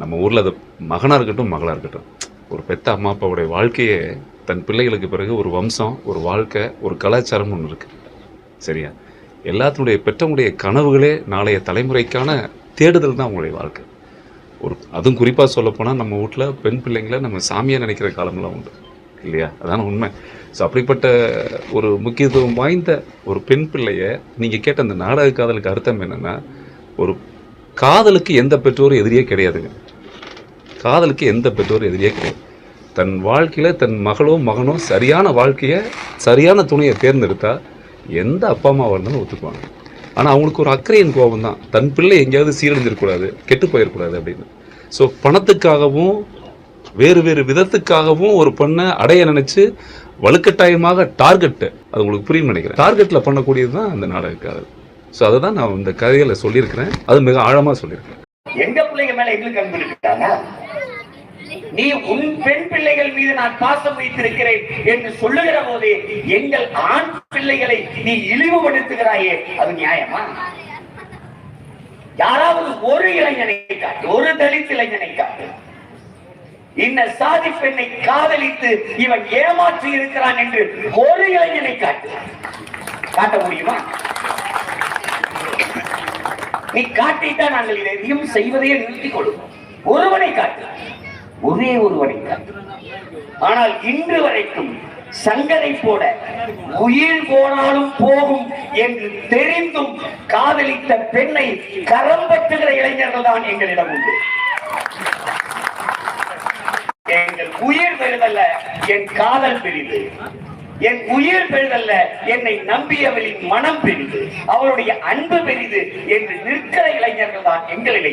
நம்ம ஊரில் அது மகனாக இருக்கட்டும் மகளாக இருக்கட்டும். ஒரு பெத்த அம்மா அப்பாவுடைய வாழ்க்கையே தன் பிள்ளைகளுக்கு பிறகு ஒரு வம்சம் ஒரு வாழ்க்கை ஒரு கலாச்சாரம் ஒன்று இருக்குது சரியா? எல்லாத்தினுடைய பெற்றவங்களுடைய கனவுகளே நாளைய தலைமுறைக்கான தேடுதல் தான் அவங்களுடைய வாழ்க்கை. ஒரு அதுவும் குறிப்பாக சொல்லப்போனால் நம்ம வீட்டில் பெண் பிள்ளைங்களை நம்ம சாமியாக நினைக்கிற காலம்லாம் உண்டு. இல்லையா? அதான உண்மை. ஸோ அப்படிப்பட்ட ஒரு முக்கியத்துவம் வாய்ந்த ஒரு பெண் பிள்ளைய நீங்கள் கேட்ட அந்த நாடக காதலுக்கு அர்த்தம் என்னென்னா ஒரு காதலுக்கு எந்த பெற்றோரும் எதிரியே கிடையாதுங்க. காதலுக்கு எந்த பெற்றோரும் எதிரியே கிடையாது. தன் வாழ்க்கையில் தன் மகளோ மகனோ சரியான வாழ்க்கையை சரியான துணையை தேர்ந்தெடுத்தால் எந்த அப்பா அம்மாவாக இருந்தாலும் ஒத்துக்குவாங்க. ஆனால் அவங்களுக்கு ஒரு அக்கறையின் கோபம் தான் தன் பிள்ளை எங்கேயாவது சீரழிஞ்சிடக்கூடாது கெட்டு போயிடக்கூடாது அப்படின்னு. ஸோ பணத்துக்காகவும் வேறு வேறு விதத்துக்காகவும் ஒரு பொண்ணை அடைய நினச்சி வலுக்கட்டாயமாக டார்கெட்டு அது உங்களுக்கு புரியும் நினைக்கிறேன். டார்கெட்டில் பண்ணக்கூடியது தான் அந்த நாடகக்காரர். ஸோ அதை தான் நான் இந்த கதையில் சொல்லியிருக்கிறேன். அது மிக ஆழமாக சொல்லியிருக்கிறேன். எங்க பிள்ளைங்க மேல எங்களுக்கு அன்பு இருக்காங்க நீ உன் பெண் பிள்ளைகள் மீது நான் பாசம் வைத்திருக்கிறேன் என்று சொல்லுகிற போதே எங்கள் ஆண் பிள்ளைகளை நீ இழிவுபடுத்துகிறாயே அது நியாயமா? யாராவது ஒரு இளைஞனை காட்டு ஒரு தலித் இளைஞனை காட்டு. இந்த சாதி பெண்ணை காதலித்து இவன் ஏமாற்றி இருக்கிறான் என்று ஒரு இளைஞனை காட்டு. நீ காட்டித்தான் நாங்கள் இதை எதையும் செய்வதையே நிறுத்திக் கொள்வோம். ஒருவனை காட்டு ஒரே ஒருவனை காட்டு ஆனால் இன்று வரைக்கும் சங்கரை போட உயிர் போனாலும் போகும் என்று தெரிந்தும் காதலித்த பெண்ணை கரம் பற்றுகிற இளைஞர்கள் தான் எங்களிடம் உண்டு. எங்கள் உயிர் பெரிதல்ல என் காதல் பெரிது. என் உயிர் பெரிதல்ல என்னை நம்பியவளின் மனம் பெரிது. அவருடைய அன்பு பெரிது என்று நிற்கிற இளைஞர்கள் தான் எங்களிடையே